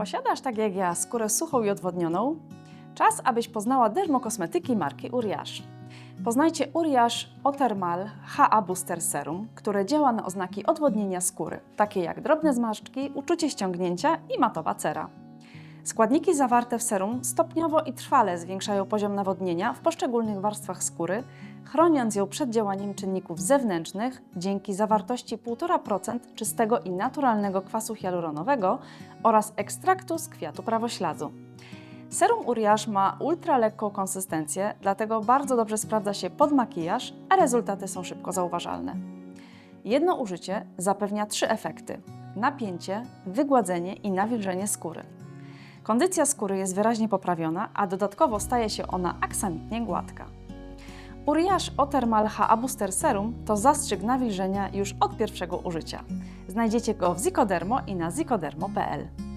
Posiadasz tak jak ja skórę suchą i odwodnioną? Czas, abyś poznała dermokosmetyki marki Uriage. Poznajcie Uriage Otermal HA Booster Serum, które działa na oznaki odwodnienia skóry, takie jak drobne zmarszczki, uczucie ściągnięcia i matowa cera. Składniki zawarte w serum stopniowo i trwale zwiększają poziom nawodnienia w poszczególnych warstwach skóry, chroniąc ją przed działaniem czynników zewnętrznych dzięki zawartości 1,5% czystego i naturalnego kwasu hialuronowego oraz ekstraktu z kwiatu prawoślazu. Serum Uriage ma ultra lekką konsystencję, dlatego bardzo dobrze sprawdza się pod makijaż, a rezultaty są szybko zauważalne. Jedno użycie zapewnia trzy efekty: napięcie, wygładzenie i nawilżenie skóry. Kondycja skóry jest wyraźnie poprawiona, a dodatkowo staje się ona aksamitnie gładka. Uriage Otermal HA Booster Serum to zastrzyk nawilżenia już od pierwszego użycia. Znajdziecie go w Zikodermo i na zikodermo.pl.